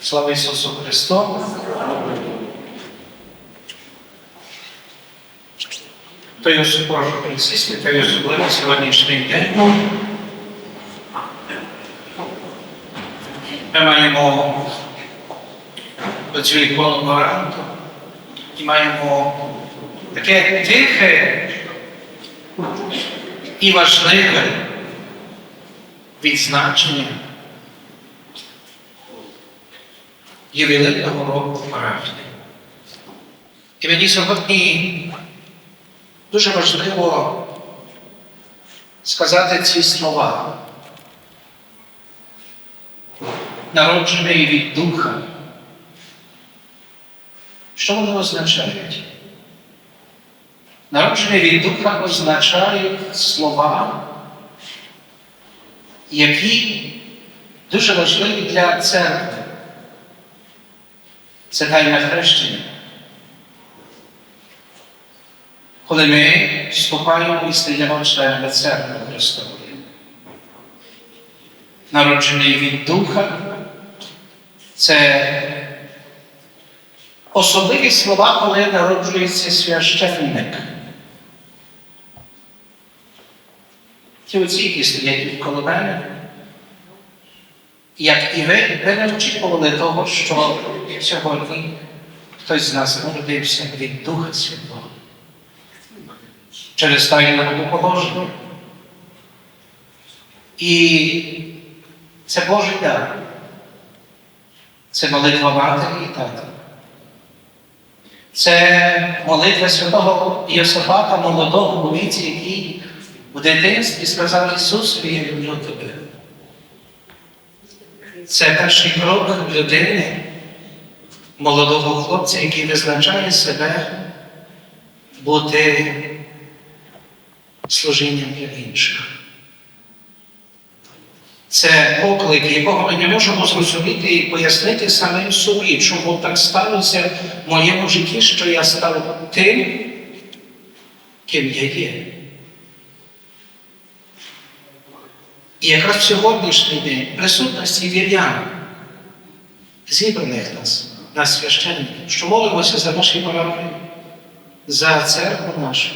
Слава Ісусу Христу! То й прошу присісти, то й особливо сьогоднішній день. Ми маємо оцю ікону Маранту і маємо таке тихе і важливе відзначення ювілейного року парафії. І мені сьогодні дуже важливо сказати ці слова. Народжений від Духа. Що вони означають? Народжений від Духа означають слова, які дуже важливі для церкви. Це тайне хрещення. Коли ми вступаємо і стаємо членами церкви Христової. Народжений від Духа, це особливі слова, коли народжується священник. Ті оці, які стоять коло мене, як і ви, ви не очікували того, що сьогодні хтось з нас народився від Духа Святого. Через тайне положення. І це Божий дар. Це молитва матері і тата. Це молитва святого Йосифата, молодого у віці, який у дитинстві сказав Ісусу, я люблю тебе. Це перший крок людини, молодого хлопця, який визначає себе бути служінням для інших. Це поклик, якого ми не можемо зрозуміти і пояснити самим собі, чому так сталося в моєму житті, що я став тим, ким я є. І якраз в сьогоднішній день присутності вірян, зібраних нас, нас священників, що молимося за наші парафії, за церкву нашу,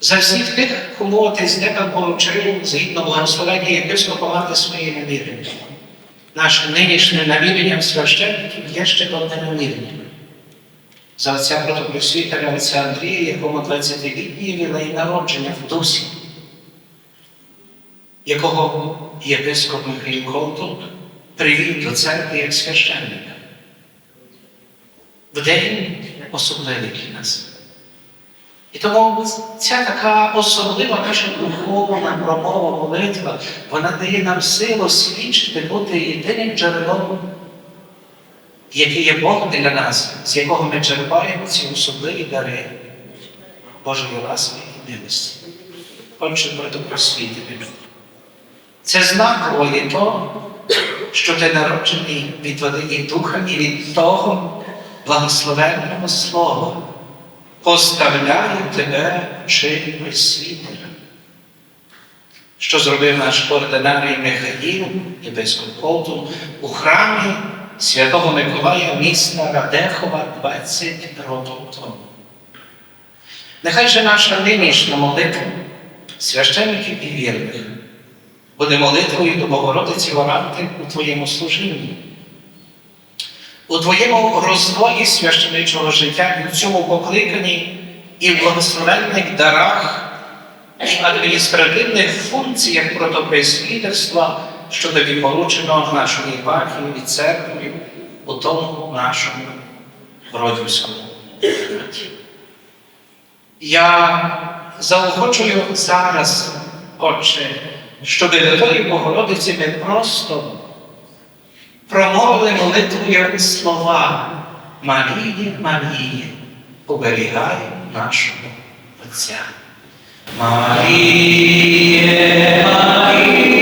за всіх тих, кому отець Дека поручив згідно благословення єпископа своє намірення. Наше нинішнє намірення священників є ще одне намірення. За отця протопросвітера отця Андрія, якому 20-літній ювілей народження в дусі якого єпископ Михайло Колтун привів до церкви як священника. В день особливий для нас. І тому ця така особлива наша духовна промова молитва, вона дає нам силу свідчити бути єдиним джерелом, який є Бог для нас, з якого ми черпаємо ці особливі дари Божої ласки і милості. Отже, брато просвітити. Це знаково є то, що ти народжений від води духа і від того благословенного слова поставляє тебе чиною світера. Що зробив наш ординарій Михаїл, єпископ Колтун, у храмі Святого Миколая міста Радехова 20 років тому. Нехай же наша нинішня молитва священників і вірних буде молитвою до Богородиці Варанти у Твоєму служінні, у Твоєму розвої священичого життя і в цьому покликанні і в благословенних дарах і адміністративних функціях протопресвітерства, що тобі поручено нашою єпархією і церквою у тому нашому родівському. Я заохочую зараз, Отче, щоб до Твоєї Богородиці ми просто промовили молитвою слова Марії, Марії, оберігай нашого Отця. Марія, Маріє,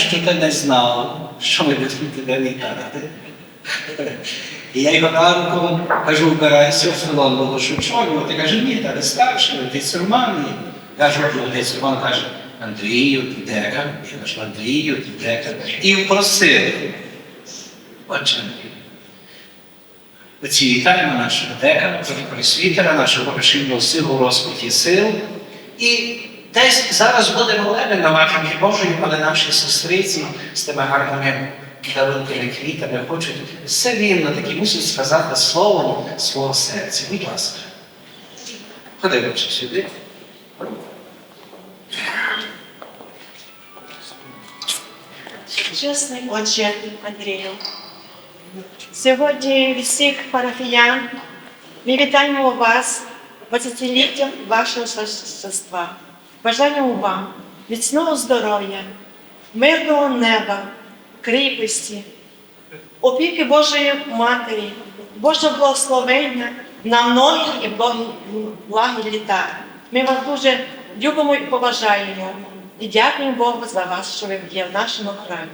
що ти не знав, що ми будемо тебе вітати. І я його на руку кажу, вбирайся в салон Волошучок. Ти каже, ні, та не старший, отець Роман. І Кажу, отець Роман каже, Андрію, ти дека? Я кажу, Андрію, ти дека? І впросив. Отче, оці вітаємо нашого декана, пресвітера, нашого поширного силу розкуті сил. І десь зараз буде молебен на матінки Божої, але наші сестриці з тими гарними дарунками квітами хочуть все вільно таки мусять сказати словом свого серця. Будь ласка. Лише сюди. Чесний отче Андрію, сьогодні від всіх парафіян ми вітаємо вас 20-літтям вашого существа. Бажаємо вам міцного здоров'я, мирного неба, кріпості, опіки Божої Матері, Божого благословення на многі і благі, літа. Ми вас дуже любимо і поважаємо і дякуємо Богу за вас, що ви є в нашому храмі.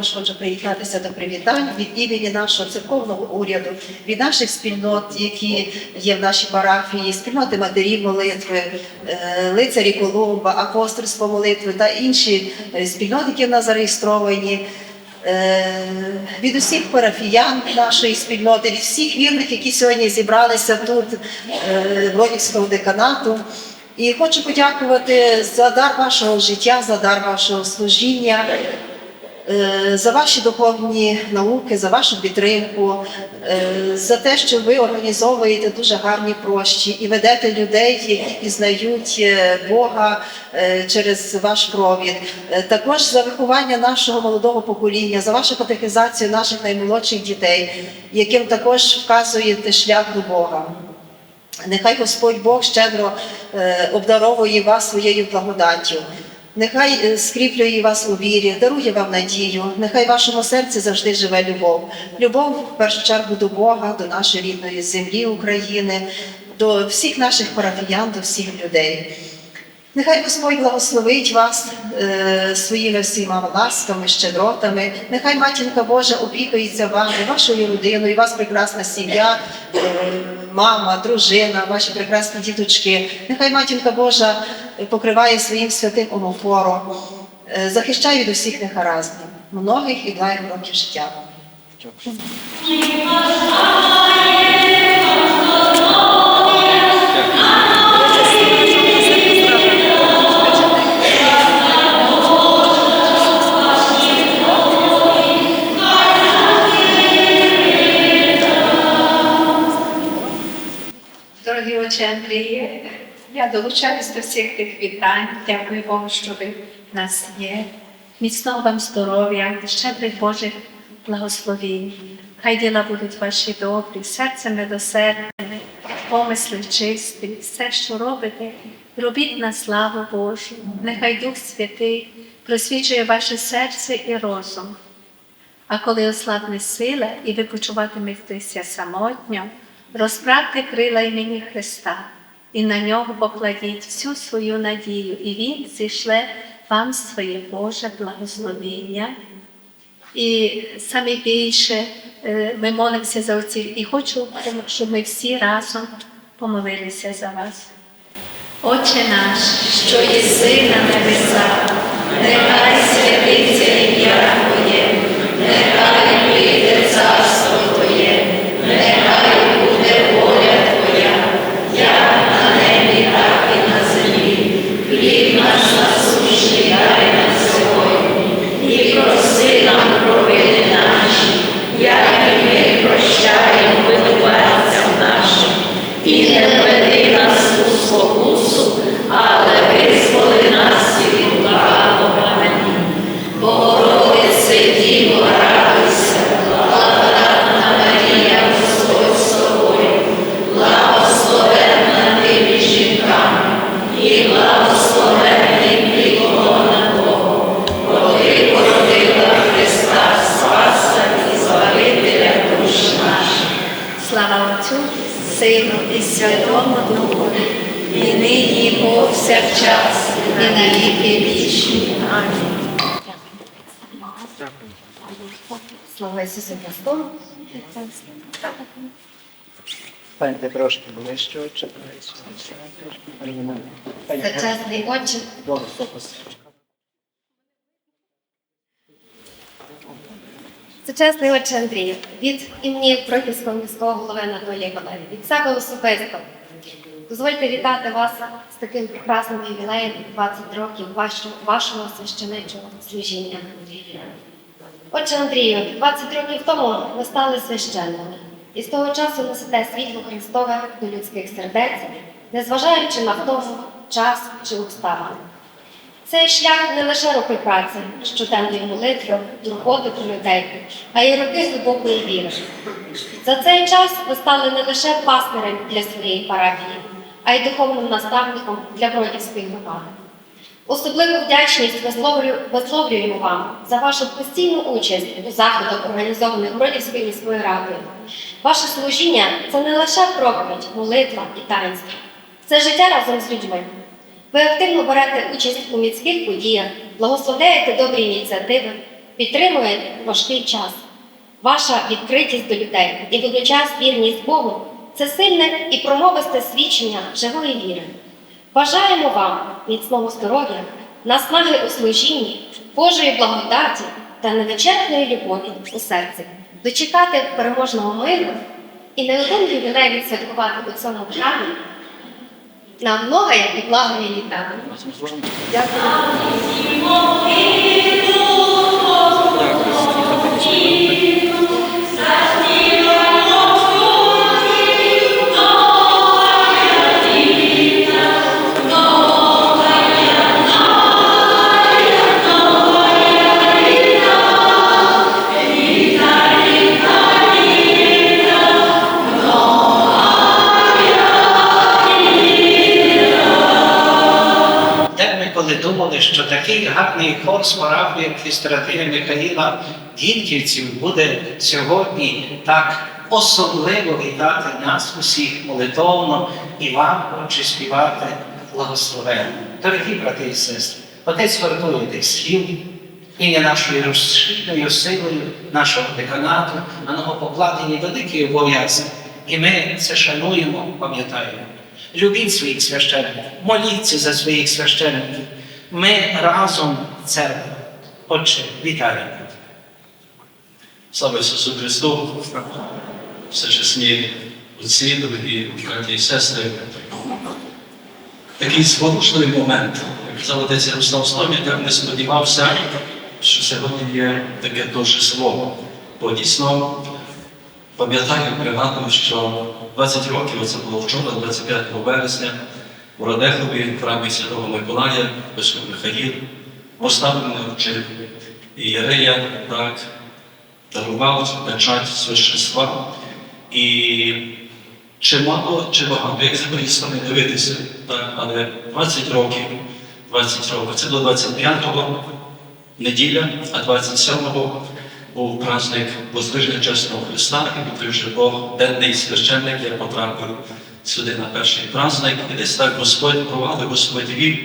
Також хочу приєднатися до привітань від імені нашого церковного уряду, від наших спільнот, які є в нашій парафії, спільноти матерів молитви, е, лицарі Колумба, апостольство молитви та інші е, спільноти, які в нас зареєстровані. Е, Від усіх парафіян нашої спільноти, від всіх вірних, які сьогодні зібралися тут в Лонівського деканату. І хочу подякувати за дар вашого життя, за дар вашого служіння, за ваші духовні науки, за вашу підтримку, е, за те, що ви організовуєте дуже гарні прощі і ведете людей, які пізнають е, Бога е, через ваш провід. Е, Також за виховання нашого молодого покоління, за вашу катехізацію наших наймолодших дітей, яким також вказуєте шлях до Бога. Нехай Господь Бог щедро е, обдаровує вас своєю благодаттю. Нехай е, скріплює вас у вірі, дарує вам надію. Нехай в вашому серці завжди живе любов. Любов в першу чергу до Бога, до нашої рідної землі України, до всіх наших парафіян, до всіх людей. Нехай Господь благословить вас е, своїми всіма ласками, щедротами. Нехай матінка Божа опікується вами, вашою родиною, у вас прекрасна сім'я, е, мама, дружина, ваші прекрасні діточки. Нехай матінка Божа покриває своїм святим омофором, е, захищає від усіх негараздів, многих і благих років життя. Дорогі отче Андрії, я долучаюсь до всіх тих вітань. Дякую Богу, що ви в нас є. Міцного вам здоров'я, щедрих Божих благословінь. Хай діла будуть ваші добрі, серцем милосердне, помисли чисті, все, що робите, робіть на славу Божу. Нехай Дух Святий просвічує ваше серце і розум. А коли ослабне сила і ви почуватиметеся самотньо, розправте крила імені Христа і на нього покладіть всю свою надію, і Він зійшле вам своє Боже благословіння. І саме більше е, ми молимося за отців. І хочу, щоб ми всі разом помолилися за вас. Отче наш, що єси на небесах, нехай святиться ім'я Твоє, нехай прийде царство Твоє. Святому Духові, і нині, і повсякчас, і на віки вічні. Амінь. Слава Ісусу Христу! Станьте трошки ближче, очі. Всечесний Отче, Сучасний отче Андрію, від імені Прохівського міського голови Анатолія Валерія, від себе особисто. Дозвольте вітати вас з таким прекрасним ювілеєм 20 років вашого, вашого священичого служіння. Отче Андрію, 20 років тому ви стали священними, і з того часу несете світло Христове до людських сердець, незважаючи на втому, час чи обставини. Цей шлях не лише роки праці, щоденної молитви, турботи про людей, а й роки глибокої віри. За цей час ви стали не лише пастирем для своєї парафії, а й духовним наставником для бродівської громади. Особливу вдячність висловлюємо вам за вашу постійну участь у заходах, організованих Бродівською міською радою. Ваше служіння це не лише проповідь, молитва і таїнство, це життя разом з людьми. Ви активно берете участь у міських подіях, благословляєте добрі ініціативи, підтримуєте важкий час. Ваша відкритість до людей і водночас вірність Богу це сильне і промовисте свідчення живої віри. Бажаємо вам міцного здоров'я, наснаги у служінні, Божої благодаті та невичерпної любові у серці, дочекати переможного миру і не один ювілей відсвяткувати у цьому храмі на многое і благові літа. Де гарний хор з парафії, як фістратия Михаїла Дінківців буде сьогодні так особливо вітати нас усіх молитовно і вам хоче співати благословенно. Дорогі брати і сестри, отець вартує тих слів, і є нашою розширеною силою нашого деканату, на нього покладені великі обов'язки. І ми це шануємо, пам'ятаємо. Любіть своїх священників, моліться за своїх священників. Ми разом церква. Отче, вітаємо. Слава Ісусу Христу! Всечесні отці, дорогі браті і сестри. Такий зворушливий момент. Як казав отець Ярослав Стомі, я не сподівався, що сьогодні є таке дуже слово. Бо дійсно пам'ятаю, пригадую, що 20 років, це було вчора, 25 вересня, у Радехові, в храмі Святого Миколая, Бishop Михаїл, поставлено чи Єрея, так, дарував печать священства. І чимало, чи багато, як за не дивитися, так, але 20 років, 20 років, це до 25-го неділя, а 27-го був праздник Воздвиження Чесного Христа, і той Бог, денний священник, я потрапив сюди на перший праздник, і десь так Господь провадив, Господь вів.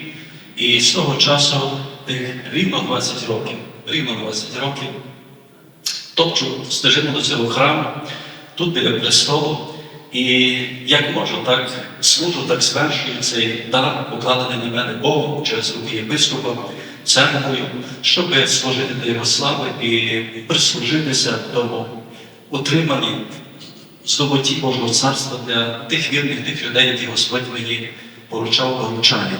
І з того часу рівно 20 років, рівно 20 років, топчу стежину до цього храму, тут біля престолу, і як можу, так служу, так звершую цей дар, покладений на мене Богом через руки єпископа, церквою, щоб служити до Його слави і прислужитися тому утриманні здобутті Божого царства для тих вірних, тих людей, які Господь мені поручав, поручає.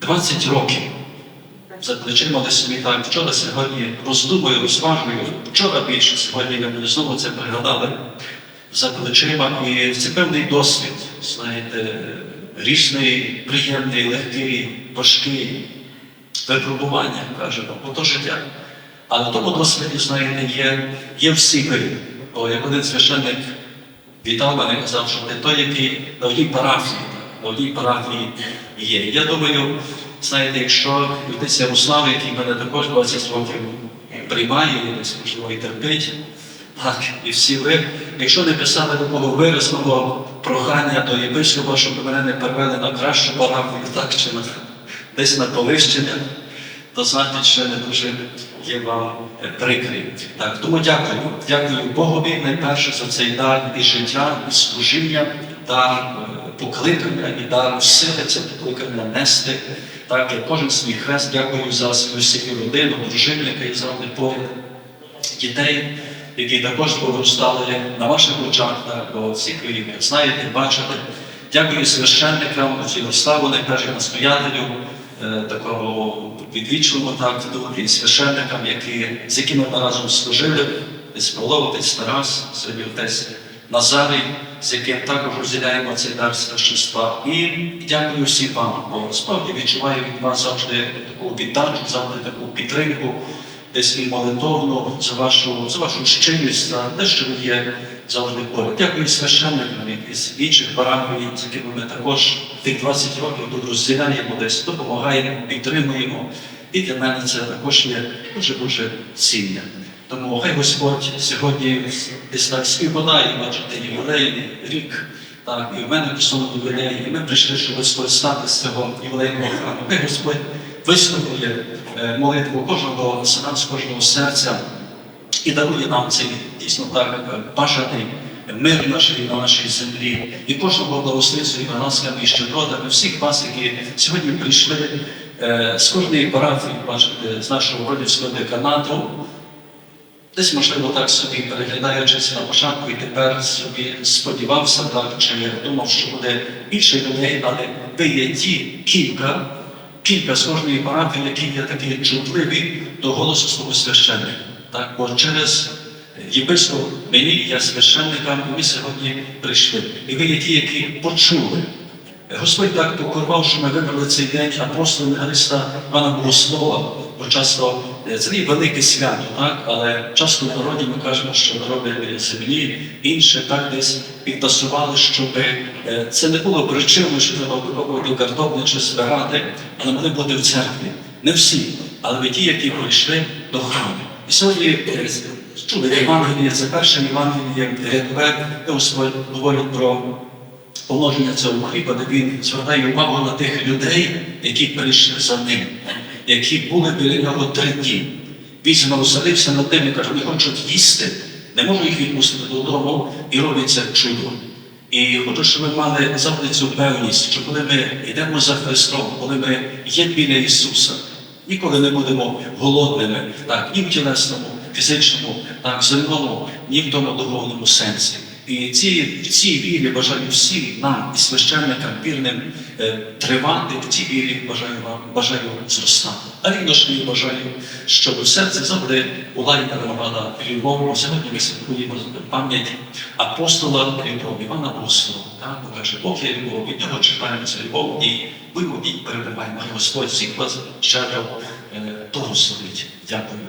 20 років за плечима собі так, вчора сьогодні роздумую, розважую, вчора більше, сьогодні я мені знову це пригадали за плечима. І це певний досвід, знаєте, різний, приємний, легкий, важкий, випробування, кажемо, бо то життя. Але в тому досвіді, знаєте, є, є всі ми. Бо як один священник вітав мене, казав, що ти той, який на одній парафії, на одній парафії є. Я думаю, знаєте, якщо отець Ярослав, який мене також 20 років приймає, десь можливо і терпить, так, і всі ви, якщо не писали такого виразного прохання до єпископа, щоб мене не перевели на кращу парафію, так чи на десь на повищення, то значить, що не дуже є вам е, прикрий. Так, тому дякую. Дякую Богові найперше за цей дар і життя, і служіння, дар е, покликання і дар сили це покликання нести. Так, кожен свій хрест дякую за свою сім'ю родину, дружину, яка є завжди поряд дітей, які також повиростали на ваших очах, бо всіх ви знаєте, бачите. Дякую священникам, Ярославу, найперше настоятелю, е, такого відвічного так, і священникам, які, з якими ми разом служили, десь Павло, отець Тарас, сьогодні отець Назарій, з яким також розділяємо цей дар священства. І дякую всім вам, бо справді відчуваю від вас завжди таку віддачу, завжди таку підтримку десь і молитовно за вашу, за вашу щирість, за те, що ви є завжди поряд. Дякую священникам із інших парафій, з якими ми також тих 20 років тут розділяємо, десь допомагаємо, підтримуємо. І для мене це також є дуже дуже цінне. Тому хай Господь сьогодні десь так співпадає, бачите, ювілейний рік. Так, і в мене пішло ювілей, і ми прийшли, щоб скористати з цього ювілейного храму. Хай Господь вислухає е, молитву кожного з кожного серця і дарує нам цей дійсно так е, бажаний мир нашій на нашій землі. І кожного благословить своїми ласками і щедротами всіх вас, які сьогодні прийшли е, з кожної парафії, бачите, з нашого Бродівського деканату. Десь, можливо, так собі переглядаючись на початку і тепер собі сподівався, так, чи думав, що буде більше людей, але ви є ті кілька, кілька з кожної парафії, які є такі чутливі до голосу свого священника. Так, бо через єпископ мені, я священникам, ми сьогодні прийшли. І ви є ті, які почули. Господь так покорвав, що ми вибрали цей день апостола Христа Івана Богослова, бо часто е, це є велике свято, так? але часто в народі ми кажемо, що народи землі, інше так десь підтасували, щоб е, це не було причиною, що треба до картоплі чи збирати, але могли бути в церкві. Не всі, але ви ті, які прийшли до храму. Сьогодні чули Євангеліє, це перше Євангеліє, де Господь говорить про положення цього хліба, де він звертає увагу на тих людей, які прийшли за ним, які були біля нього три дні. Він змилосердився над тим і каже, не хочуть їсти, не можу їх відпустити додому, і робить це чудо. І хочу, щоб ми мали завжди цю певність, що коли ми йдемо за Христом, коли ми є біля Ісуса, ніколи не будемо голодними, так, ні в тілесному, фізичному, так, земному, ні в тому духовному сенсі. І ці, в цій вірі бажаю всім нам і священникам вірним е, тривати в цій вірі бажаю вам, бажаю зростати. А рівно ж і бажаю, щоб у серці завжди була і дарувала любов. Сьогодні ми святкуємо пам'ять апостола любов Івана Богослова. Так, каже, Бог є любов, від нього чекаємо цю любов і будемо і передаваємо. Господь всіх вас щедро е, благословить. Дякую.